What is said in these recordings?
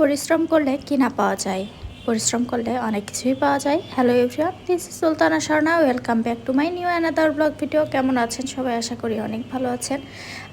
পরিশ্রম করলে কি না পাওয়া যায়? পরিশ্রম করলে অনেক কিছুই পাওয়া যায়। Hello everyone this Sultana Sharma. Welcome back to my new another blog video কেমন আছেন সবাই? আশা করি অনেক ভালো আছেন।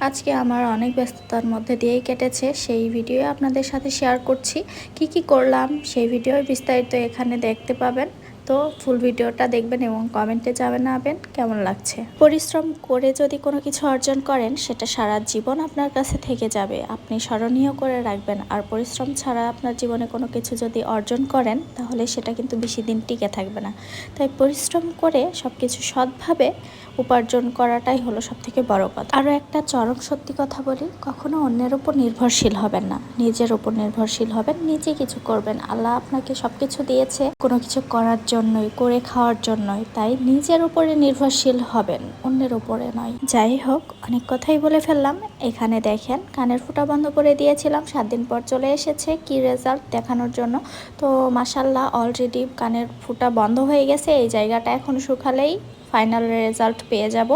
আজকে আমার অনেক ব্যস্ততার মধ্যে দিয়েই কেটেছে। সেই ভিডিও আপনাদের সাথে শেয়ার করছি। কি কি করলাম? সেই ভিডিও বিস্তারিত এখানে দেখতে পাবেন। তো ফুল ভিডিওটা দেখবেন এবং কমেন্টে জানাবেন কেমন লাগছে। পরিশ্রম করে যদি কোনো কিছু অর্জন করেন, সেটা সারা জীবন আপনার কাছে থেকে যাবে। আপনি স্মরণীয় করে রাখবেন। আর পরিশ্রম ছাড়া আপনার জীবনে কোনো কিছু যদি অর্জন করেন, তাহলে সেটা কিন্তু বেশি দিন টিকে থাকবে না। তাই পরিশ্রম করে সব কিছু সৎভাবে উপার্জন করাটাই হলো সব থেকে বড় কথা। আরও একটা চরম সত্যি কথা বলি, কখনো অন্যের উপর নির্ভরশীল হবেন না। নিজের উপর নির্ভরশীল হবেন, নিজে কিছু করবেন। আল্লাহ আপনাকে সব কিছু দিয়েছে। কোনো কিছু করার জন্যই, করে খাওয়ার জন্যই, তাই নিজের উপরে নির্ভরশীল হবেন, অন্যের উপরে নয়। যাই হোক, অনেক কথাই বলে ফেললাম। এখানে দেখেন, কানের ফুটা বন্ধ করে দিয়েছিলাম, সাত দিন পর চলে এসেছে, কি রেজাল্ট দেখানোর জন্য। তো মাসাল্লাহ অলরেডি কানের ফুটা বন্ধ হয়ে গেছে, এই জায়গাটা এখন শুকালেই। ফাইনাল রেজাল্ট পেয়ে যাব।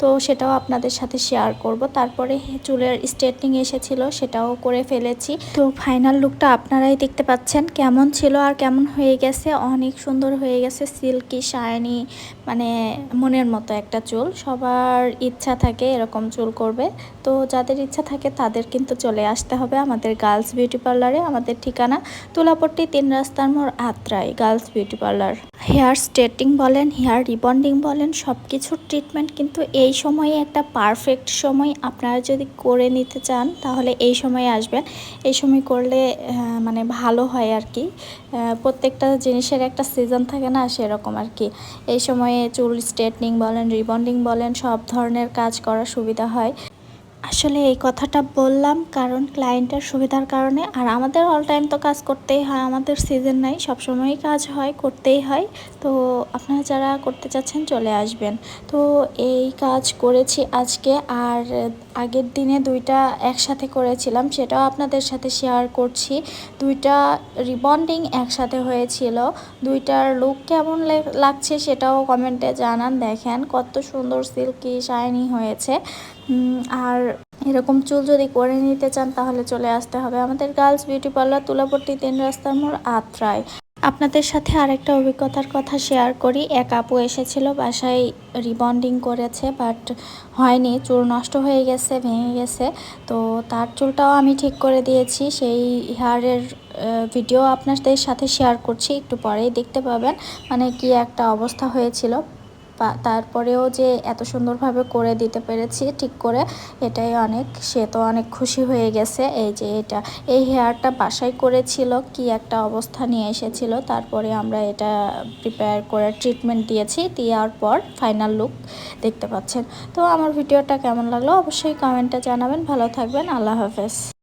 তো সেটাও আপনাদের সাথে শেয়ার করব। তারপরে চুলের স্ট্রেটনিং এসেছিল, সেটাও করে ফেলেছি। তো ফাইনাল লুকটা আপনারাই দেখতে পাচ্ছেন কেমন ছিল আর কেমন হয়ে গেছে। অনেক সুন্দর হয়ে গেছে সিল্কি শাইনি মানে মনের মতো একটা চুল। সবার ইচ্ছা থাকে এরকম চুল করবে। তো যাদের ইচ্ছা থাকে তাদের কিন্তু চলে আসতে হবে আমাদের গার্লস বিউটি পার্লারে আমাদের ঠিকানা তুলাপট্টি তিন রাস্তার মোড় Atrai girls beauty parlour hair straightening বলেন হেয়ার রিবন্ডিং বলেন সব কিছুর ট্রিটমেন্ট কিন্তু এই সময়ে একটা পারফেক্ট সময় আপনারা যদি করে নিতে চান, তাহলে এই সময়ে আসবেন। এই সময় করলে মানে ভালো হয় আর কি। প্রত্যেকটা জিনিসের একটা সিজন থাকে না, সেরকম আর কি। এই সময়ে চুল স্ট্রেটনিং বলেন রিবন্ডিং বলেন, সব ধরনের কাজ করার সুবিধা হয়। আসলে এই কথাটা বললাম কারণ ক্লায়েন্টের সুবিধার কারণে। আর আমাদের অল টাইম তো কাজ করতেই হয়, আমাদের সিজন নাই, সবসময়ই কাজ হয়, করতেই হয়। তো আপনারা যারা করতে চাচ্ছেন চলে আসবেন। তো এই কাজ করেছি আজকে আর আগের দিনে দুইটা একসাথে করেছিলাম, সেটাও আপনাদের সাথে শেয়ার করছি। দুইটা রিবন্ডিং একসাথে হয়েছিল, দুইটার লুক কেমন লাগছে সেটাও কমেন্টে জানান, দেখেন কত সুন্দর সিল্কি শাইনি হয়েছে। আর এরকম চুল যদি করে নিতে চান, তাহলে চলে আসতে হবে আমাদের গার্লস বিউটি পার্লার তুলাপট্টি, তিন রাস্তার মোড়, আত্রায়। আপনাদের সাথে আরেকটা অভিজ্ঞতার কথা শেয়ার করি। এক আপু এসেছিল, বাসায় রিবন্ডিং করেছে, বাট হয়নি, চুল নষ্ট হয়ে গেছে, ভেঙে গেছে। তো তার চুলটাও আমি ঠিক করে দিয়েছি। সেই হেয়ারের ভিডিও আপনাদের সাথে শেয়ার করছি, একটু পরেই দেখতে পাবেন। মানে কি একটা অবস্থা হয়েছিল। তারপরেও যে এত সুন্দরভাবে করে দিতে পেরেছি ঠিক করে, এটাই অনেক, সে তো অনেক খুশি হয়ে গেছে। এই যে এটা, এই হেয়ারটা বাসায় করেছিল, কি একটা অবস্থা নিয়ে এসেছিল। তারপরে আমরা এটা প্রিপেয়ার করে ট্রিটমেন্ট দিয়েছি, দেওয়ার পর ফাইনাল লুক দেখতে পাচ্ছেন। তো আমার ভিডিওটা কেমন লাগল অবশ্যই কমেন্টে জানাবেন। ভালো থাকবেন, আল্লাহ হাফেজ।